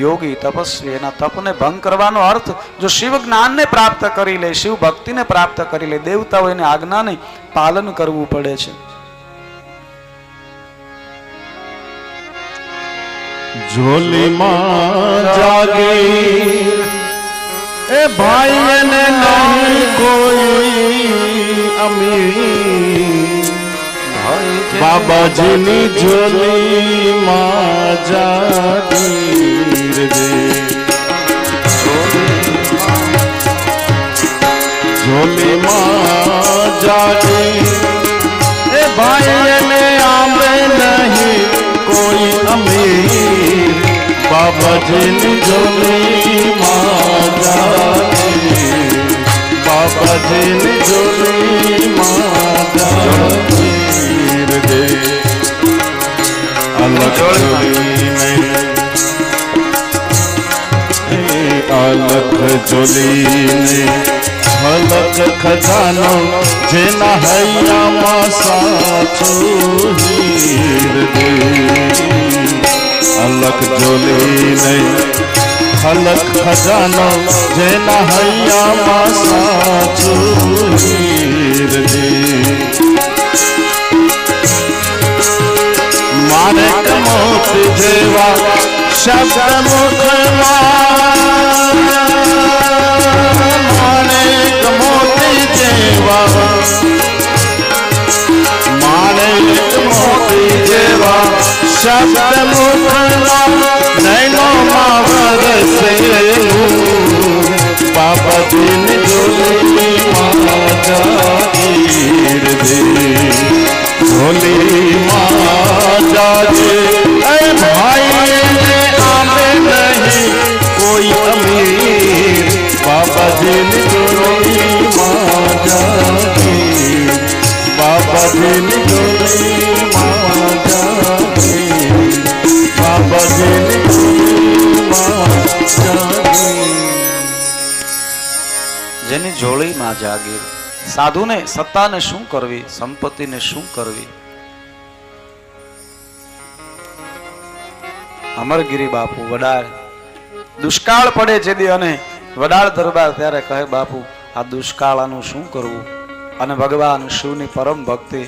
યોગી તપસ્વી, એના તપને ભંગ કરવાનો અર્થ જો શિવ જ્ઞાનને પ્રાપ્ત કરી લે, શિવ ભક્તિને પ્રાપ્ત કરી લે, દેવતાઓ એની આજ્ઞાને પાલન કરવું પડે છે. ઝોલીમાં એ ભાઈ ને નહીં કોઈ અમીર. બાબાજીની ઝોલીમાં જાગીર રે. ઝોલીમાં જાગી એ ભાઈ ને આંબે નહીં કોઈ અમીર. બાબાજીની ઝોલીમાં જાગીર. બાબાજીની ઝોલીમાં જાગીર. અલખ જોલીને અલખ ખજાનો, જેના હૈયામાં સાચું અલખ જોલીને અલખ ખજાનો જેના હૈયામાં સાચું હીર દે મારે મોત જેવા શબ્દ મુખમાં માણેક મોતી જેવા મારક મોત જેવા શબ્દ મુખમાં નૈનોમાં વરસેલું બાબાજીની જોલીમાં જાગીર દે જેની જોડીમાં જાગીર સાધુને સત્તાને શું કરવી? સંપત્તિને શું કરવી? અમરગીરી બાપુ, વડાળ. દુષ્કાળ પડે છે અને વડાળ દરબાર ત્યારે કહે, બાપુ, આ દુષ્કાળાનું શું કરવું? અને ભગવાન શિવની પરમ ભક્તિ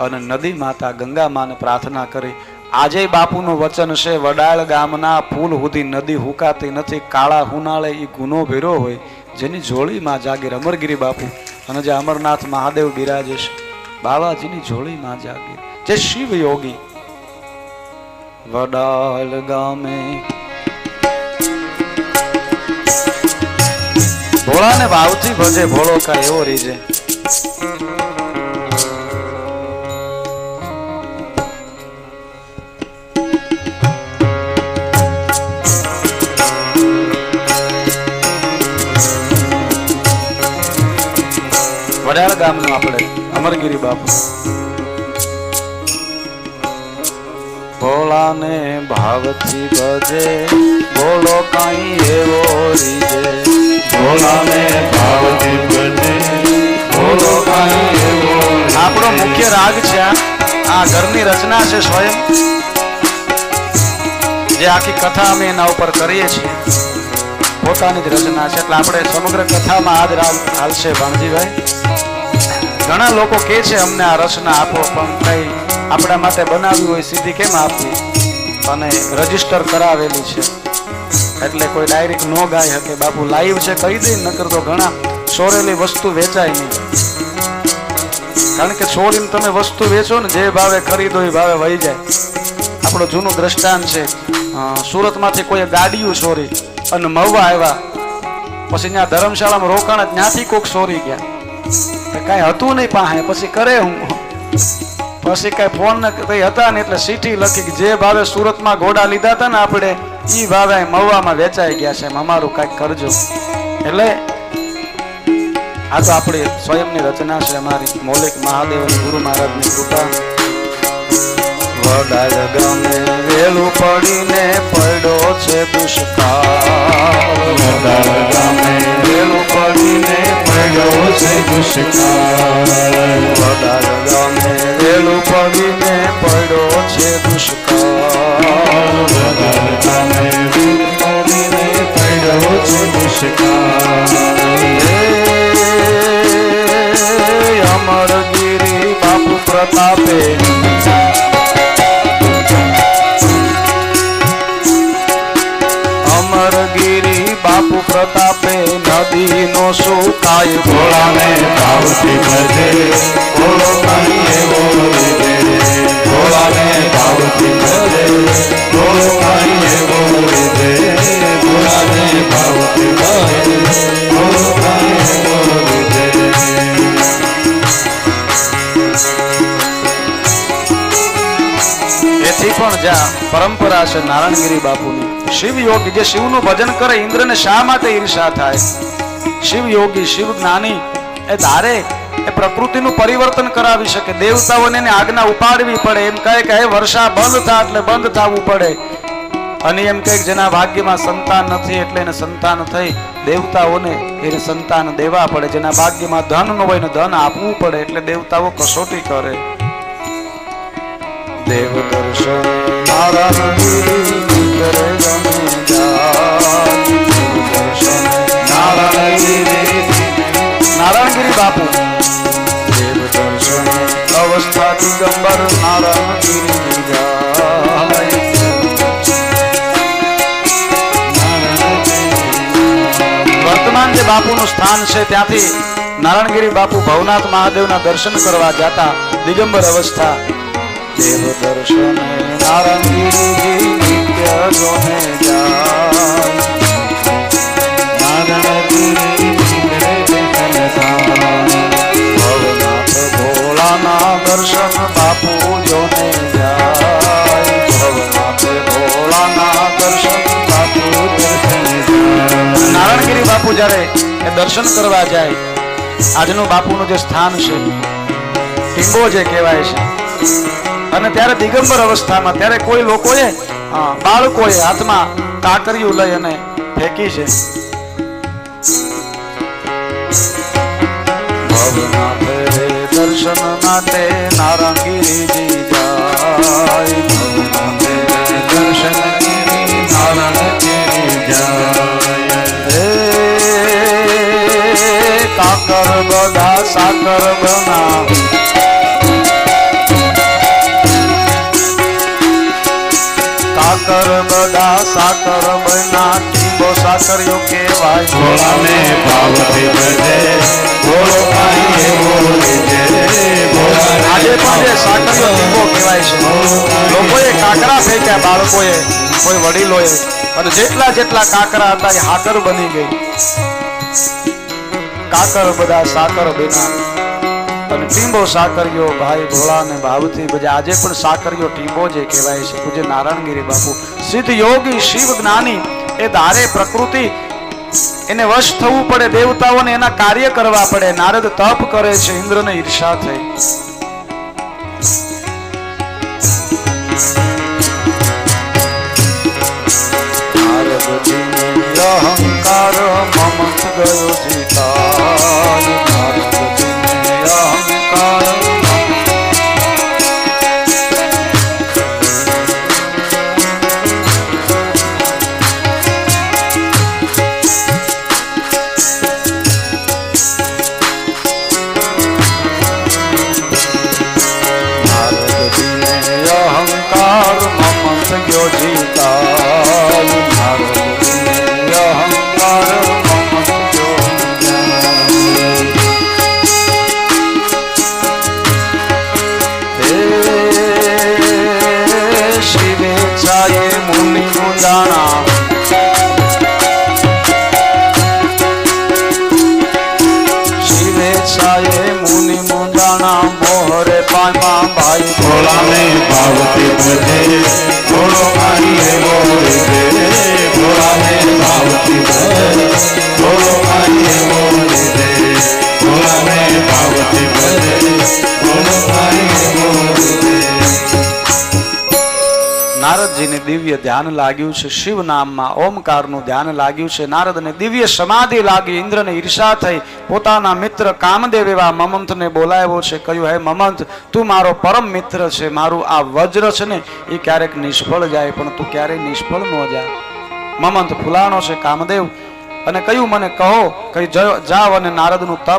અને નદી માતા ગંગા માને પ્રાર્થના કરી આજે બાપુનું વચન છે, વડાળ ગામના પુલ સુધી નદી હુકાતી નથી, કાળા હુનાળે એ ગુનો ભેરો હોય જેની જોડીમાં જાગીર અમરગીરી બાપુ અને જે અમરનાથ મહાદેવ બિરાજે છે બાવાજીની જોળીમાં જાગીર. જે શિવ યોગી વડાલ ગામે. ભોળાને ભાવથી ભજે, ભોળો કા એવો રીજે. ગામનું આપણે. અમરગીરી બાપુ. ભોળાને ભાવથી ભજે, બોલો કઈ એવો રીજે. ભોળાને ભાવથી ભજે, બોલો કાંઈ એવો આપણો મુખ્ય રાગ છે આ. ઘરની રચના છે સ્વયં. જે આખી કથા અમે એના ઉપર કરીએ છીએ. પોતાની જ રચના છે. એટલે આપણે સમગ્ર કથામાં આ જ રાગ હાલશે, ભાણજીભાઈ. ઘણા લોકો કે છે, અમને આ રચના આપો, પણ કઈ આપણા માટે બનાવી હોય, સીધી કેમ આપવી? અને રજિસ્ટર કરાવેલી છે. એટલે કોઈ ડાયરેક્ટ નો ગાય શકે. બાપુ લાઈવ છે, કહી દઈ નકર તો ઘણા સોરેલી વસ્તુ વેચાય નહીં. કારણ કે છોડીને તમે વસ્તુ વેચો ને, જે ભાવે ખરીદો એ ભાવે વહી જાય. આપણો જૂનું દ્રષ્ટાંત છે સુરતમાંથી કોઈ ગાડીઓ ચોરી અને મહુવા આવ્યા. પછી ત્યાં ધર્મશાળામાં રોકાણ ત્યાંથી કોક ચોરી ગયા. કાંઈ હતું નહીં પાસે. પછી કરે હું. પછી કઈ ફોન કઈ હતા ને એટલે સીટી લખી જે ભાવે સુરતમાં ઘોડા લીધા હતા ને આપણે એ ભાવે મહુવામાં વેચાઈ ગયા છે અમારું કાંઈક કરજો. એટલે આ તો આપણી સ્વયંની રચના છે અમારી. મૌલિક મહાદેવ ગુરુ મહારાજની કૃપા. વડાલ ગમે વેલું પડીને એથી પણ જ્યાં પરંપરા છે નારાયણગીરી બાપુની શિવ યોગી જે શિવનું ભજન કરે, ઇન્દ્રને શા માટે ઈર્ષા થાય? શિવ યોગી શિવ જ્ઞાની, એ ધારે એ પ્રકૃતિનું પરિવર્તન કરાવી શકે. દેવતાઓને એની આજ્ઞા ઉપાડવી પડે. એમ કહે કે, હે વર્ષા, બંધ થાય એટલે બંધ થવું પડે. અને એમ કહે જેના ભાગ્યમાં સંતાન નથી એટલે એને સંતાન થઈ દેવતાઓને એને સંતાન દેવા પડે. જેના ભાગ્યમાં ધન ન હોય ને ધન આપવું પડે એટલે દેવતાઓ કસોટી કરે. દેવ દર્શન, નારાયણ કરે દિગંબર નારાયણગીરી જાય. વર્તમાન જે બાપુનું સ્થાન છે ત્યાંથી નારાયણગીરી બાપુ ભવનાથ મહાદેવના દર્શન કરવા જતા દિગંબર અવસ્થા દેવ દર્શન નારાયણગીરી ભવનાથ જ્યારે એ દર્શન કરવા જાય, આજનું બાપુનું જે સ્થાન છે ટીંગો જે કહેવાય છે. અને ત્યારે દિગંબર અવસ્થામાં, ત્યારે કોઈ લોકોએ બાળકોએ હાથમાં કાકરીયું લઈ અને ફેંકી છે. દર્શન માટે નારાયણગીરીજી કાકર બધા સાકર બના સાકર બધા સાકર બના ટીંબો સાકરિયો કેવાય ભોળાને ભાવથી ભજે ભોળો કાંઈ બોલે વિજે આજે પણ જે સાકરિયો ટીંબો કહેવાય છે. લોકોએ કાકરા ફેંક્યા બાળકોએ કોઈ વડીલોએ. અને જેટલા જેટલા કાકરા હતા એ હાકર બની ગઈ. કાકર બધા સાકર બના. અને ટીંબો સાકરિયો ભાઈ ભોળાને ભાવથી બધા આજે પણ સાકરિયો ટીંબો જે કહેવાય છે. પૂજ્ય નારાયણગીરી બાપુ. સિદ્ધ યોગી શિવ જ્ઞાની. એ ધારે પ્રકૃતિ. એને વશ થવું પડે, દેવતાઓને એના કાર્ય કરવા પડે. નારદ તપ કરે છે, ઇન્દ્રને ઈર્ષા થઈ. ભોળાને ભાવથી ભજે દિવ્ય ધ્યાન લાગ્યું છે, શિવ નામમાં ઓમકારનું ધ્યાન લાગ્યું છે, નારદને દિવ્ય સમાધિ લાગી, ઇન્દ્રને ઈર્ષા થઈ, પોતાના મિત્ર કામદેવ એવા મમંથને બોલાવ્યો છે, કહ્યું, હે મમંથ, તું મારો પરમ મિત્ર છે, મારું આ વજ્ર છે ને, એ ક્યારેક નિષ્ફળ જાય, પણ તું ક્યારેય નિષ્ફળ ન જાય મમંથ ફુલાણો છે, કામદેવ, અને કહ્યું, મને કહો, કઈ જાવ અને નારદનું તપ